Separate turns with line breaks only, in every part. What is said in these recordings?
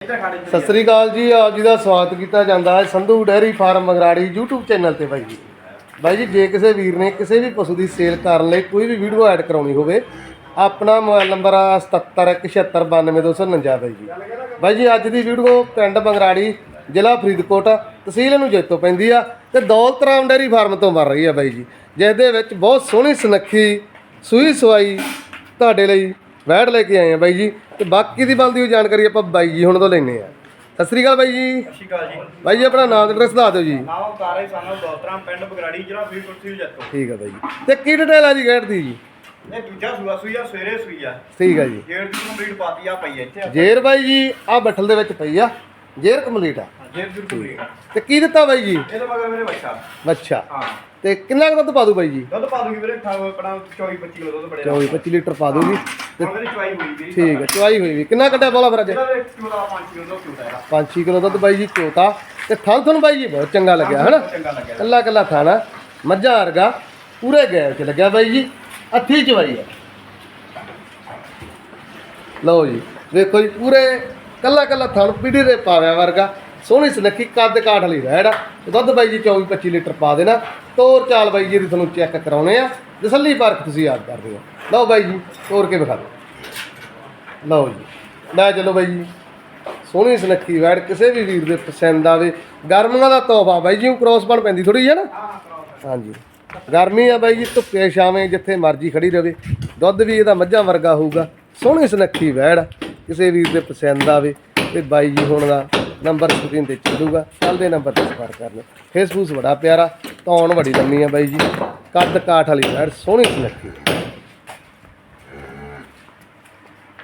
ਸਤਿ ਸ੍ਰੀ ਅਕਾਲ ਜੀ, ਆਪ ਜੀ ਦਾ ਸਵਾਗਤ ਕੀਤਾ ਜਾਂਦਾ ਹੈ Sandhu dairy farm Mangrari YouTube channel ਤੇ ਬਾਈ ਜੀ। ਬਾਈ ਜੀ, ਜੇ ਕਿਸੇ ਵੀਰ ਨੇ ਕਿਸੇ ਵੀ ਪਸ਼ੂ ਦੀ ਸੇਲ ਕਰਨ ਲਈ ਕੋਈ ਵੀ ਵੀਡੀਓ ਐਡ ਕਰਾਉਣੀ ਹੋਵੇ, ਆਪਣਾ ਮੋਬਾਈਲ ਨੰਬਰ ਆ 7717929249 ਬਾਈ ਜੀ। ਬਾਈ ਜੀ, ਅੱਜ ਦੀ ਵੀਡੀਓ ਪਿੰਡ ਮੰਗਰਾੜੀ ਜ਼ਿਲ੍ਹਾ ਫਰੀਦਕੋਟ, ਤਹਿਸੀਲ ਨੂੰ ਜੈਤੋ ਪੈਂਦੀ ਆ ਤੇ ਦੌਲਤਰਾਮ ਡੈਰੀ ਫਾਰਮ ਤੋਂ ਮਰ ਰਹੀ ਆ ਬਾਈ ਜੀ, ਜਿਸ ਦੇ ਵਿੱਚ ਬਹੁਤ ਸੋਹਣੀ ਸੁਨੱਖੀ, ਸੂਈ ਸਵਾਈ ਤੁਹਾਡੇ ਲਈ ਵੈੜ ਲੈ ਕੇ ਆਏ ਆ ਬਾਈ ਜੀ। ਤੇ ਬਾਕੀ ਦੀ ਬਲਦੀ ਹੋਈ ਜਾਣਕਾਰੀ ਆਪਾਂ ਬਾਈ ਜੀ ਹੁਣ ਤੋਂ ਲੈਣੇ ਆ। ਸਤਿ ਸ੍ਰੀ ਅਕਾਲ ਬਾਈ ਜੀ।
ਸਤਿ ਸ਼੍ਰੀ ਅਕਾਲ ਜੀ।
ਬਾਈ ਜੀ ਆਪਣਾ ਨਾਮ ਤੇ ਐਡਰੈਸ ਦੱਸ ਦਿਓ ਜੀ।
ਨਾਮ ਕਾਰੇ ਸਾਨੂੰ ਦੋਤਰਾਮ ਪਿੰਡ ਬਗਰਾੜੀ ਜ਼ਿਲ੍ਹਾ ਫਰੀਦਕੋਟ ਸੀ ਜੱਤੋ
ਠੀਕ ਆ ਬਾਈ ਜੀ। ਤੇ ਕੀ ਡਿਟੇਲ ਆ ਜੀ ਗੈਟ ਦੀ ਜੀ?
ਇਹ ਦੂਜਾ ਸੂਆ ਸੂਈ ਆ ਸਵੇਰੇ ਸੂਈ ਆ।
ਠੀਕ ਆ ਜੀ।
ਜੇੜ ਦੀ ਕੰਪਲੀਟ ਪਾਤੀ ਆ ਪਈ ਇੱਥੇ।
ਜੇਰ ਬਾਈ ਜੀ ਆ ਬੱਠਲ ਦੇ ਵਿੱਚ ਪਈ ਆ। ਜੇਰ ਕੰਪਲੀਟ ਆ।
ਦੀ
ਤੇ ਕੀ ਦਿੱਤਾ ਬਾਈ ਜੀ?
ਇਹਦੇ ਮਗਰ ਮੇਰੇ ਬੱਚਾ।
ਅੱਛਾ
ਹਾਂ।
ਤੇ ਕਿੰਨਾ ਕੁ ਦੁੱਧ ਪਾ ਦੂ ਬਾਈ ਜੀ?
ਦੁੱਧ ਪਾ ਦੂਗੀ ਵੀਰੇ ਠਾ ਆਪਣਾ 24 25 ਕਿਲੋ ਦੁੱਧ ਬੜਿਆ
24 25 ਲੀਟਰ ਪਾ ਦੂਗੀ
ਹੁਣ ਮੇਰੀ ਚੁਆਈ ਹੋਈ ਵੀਰੇ।
ਠੀਕ ਹੈ ਚਵਾਈ ਹੋਈ ਵੀ। ਕਿੰਨਾ ਕੱਢਿਆ ਬੋਲਾ ਫਿਰ ਅੱਜ?
ਇਹਦਾ ਵੀਰੇ 14 5 ਕਿਲੋ ਦੁੱਧ ਝੂਟਾ ਇਹਦਾ।
5-6 ਕਿਲੋ ਦੁੱਧ ਬਾਈ ਜੀ ਚੋਤਾ ਤੇ ਥਣ ਤੁਹਾਨੂੰ ਬਾਈ ਜੀ ਬਹੁਤ ਚੰਗਾ ਲੱਗਿਆ ਹਨਾ?
ਚੰਗਾ ਲੱਗਿਆ।
ਕੱਲਾ ਕੱਲਾ ਥਾਣਾ ਮੱਝਾਂ ਵਰਗਾ ਪੂਰੇ ਗੈਰ ਚ ਲੱਗਿਆ ਬਾਈ ਜੀ। ਅੱਥੀ ਚਵਾਈ ਆ ਲਓ ਜੀ ਵੇਖੋ ਜੀ ਪੂਰੇ ਕੱਲਾ ਕੱਲਾ ਥਣ ਪੀੜੀ ਦੇ ਪਾਵਿਆ ਵਰਗਾ। ਸੋਹਣੀ ਸੁਨੱਖੀ ਕੱਦ ਕਾਠ ਵਾਲੀ ਰਹਿੜ ਦੁੱਧ ਬਾਈ ਜੀ 24 25 ਲੀਟਰ ਪਾ ਦੇਣਾ। ਤੋਰ ਚਾਲ ਬਾਈ ਜੀ ਦੀ ਤੁਹਾਨੂੰ ਚੈੱਕ ਕਰਾਉਣੇ ਆ। ਤਸੱਲੀ ਪਰਖ ਤੁਸੀਂ ਯਾਦ ਕਰਦੇ ਹੋ। ਲਓ ਬਾਈ ਜੀ ਤੋਰ ਕੇ ਵਿਖਾ ਦਿਓ। ਲਓ ਜੀ ਲੈ ਚਲੋ ਬਾਈ ਜੀ। ਸੋਹਣੀ ਸੁਨੱਖੀ ਵੈੜ ਕਿਸੇ ਵੀ ਵੀਰ ਦੇ ਪਸੰਦ ਆਵੇ। ਗਰਮੀਆਂ ਦਾ ਤੋਹਫਾ ਬਾਈ ਜੀ ਨੂੰ ਕ੍ਰੋਸ ਬਣ ਪੈਂਦੀ ਥੋੜੀ ਹੈ ਨਾ? ਹਾਂਜੀ। ਗਰਮੀ ਆ ਬਾਈ ਜੀ ਧੁੱਪੇ ਛਾਵੇਂ ਜਿੱਥੇ ਮਰਜ਼ੀ ਖੜੀ ਰਵੇ। ਦੁੱਧ ਵੀ ਇਹਦਾ ਮੱਝਾਂ ਵਰਗਾ ਹੋਊਗਾ। ਸੋਹਣੀ ਸੁਨੱਖੀ ਵੈੜ ਕਿਸੇ ਵੀਰ ਦੇ ਪਸੰਦ ਆਵੇ। ਤੇ ਬਾਈ ਜੀ ਹੁਣ ਦਾ ਨੰਬਰ ਸਕਰੀਨ ਤੇ ਚੱਲੂਗਾ ਚੱਲਦੇ ਨੰਬਰ ਤੇ ਸੰਪਰਕ ਕਰ ਲਓ ਫੇਸਬੁੱਕ ਬੜਾ ਪਿਆਰਾ ਤੌਣ ਬੜੀ ਲੰਮੀ ਆ ਬਾਈ ਜੀ। ਕੱਦ ਕਾਠ ਵਾਲੀ ਵੈੜ ਸੋਹਣੀ ਸੁਨੱਖੀ।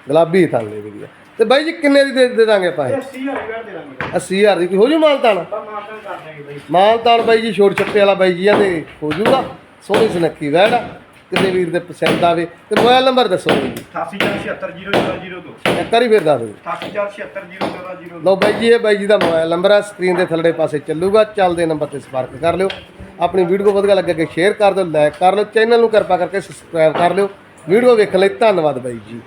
ਗੁਲਾਬੀ ਥਾਲੇ ਵੀ ਤੇ ਬਾਈ ਜੀ ਕਿੰਨੇ ਦੀ ਦੇ ਦਾਂਗੇ ਆਪਾਂ ਇਹ?
80 ਹਜ਼ਾਰ ਰੁਪਏ ਦੇ ਦਾਂਗੇ।
80000 ਦੀ। ਕੋਈ ਹੋ ਜੂ ਮਾਲਤਾਨ
ਤਾਂ ਮਾਰਕਨ ਕਰ ਦਾਂਗੇ ਬਾਈ
ਮਾਲਤਾਨ ਬਾਈ ਜੀ ਛੋਟ ਛੱਪੇ ਵਾਲਾ ਬਾਈ ਜੀ ਆ ਤੇ ਹੋ ਜੂਗਾ। ਸੋਹਣੀ ਸੁਨੱਖੀ ਵੈੜ ਕਿਸੇ ਵੀਰ ਦੇ ਪਸੰਦ ਆਵੇ ਤੇ ਮੋਬਾਈਲ ਨੰਬਰ ਦੱਸੋ ਜੀ।
88477002
ਇੱਕ ਵਾਰੀ ਫਿਰ ਦੱਸ ਦਿਓ।
88477002
ਲਓ ਬਾਈ ਜੀ ਇਹ ਬਾਈ ਜੀ ਦਾ ਮੋਬਾਈਲ ਨੰਬਰ ਆ ਸਕਰੀਨ ਦੇ ਥੱਲੜੇ ਪਾਸੇ ਚੱਲੂਗਾ ਚੱਲਦੇ ਨੰਬਰ ਤੇ ਸੰਪਰਕ ਕਰ ਲਿਓ। ਆਪਣੀ ਵੀਡੀਓ ਵਧੀਆ ਲੱਗੇ ਕਿ ਸ਼ੇਅਰ ਕਰ ਦਿਓ ਲਾਈਕ ਕਰ ਲਿਓ ਚੈਨਲ ਨੂੰ ਕਿਰਪਾ ਕਰਕੇ ਸਬਸਕ੍ਰਾਈਬ ਕਰ ਲਿਓ। ਵੀਡੀਓ ਵੇਖਣ ਲਈ ਧੰਨਵਾਦ ਬਾਈ ਜੀ।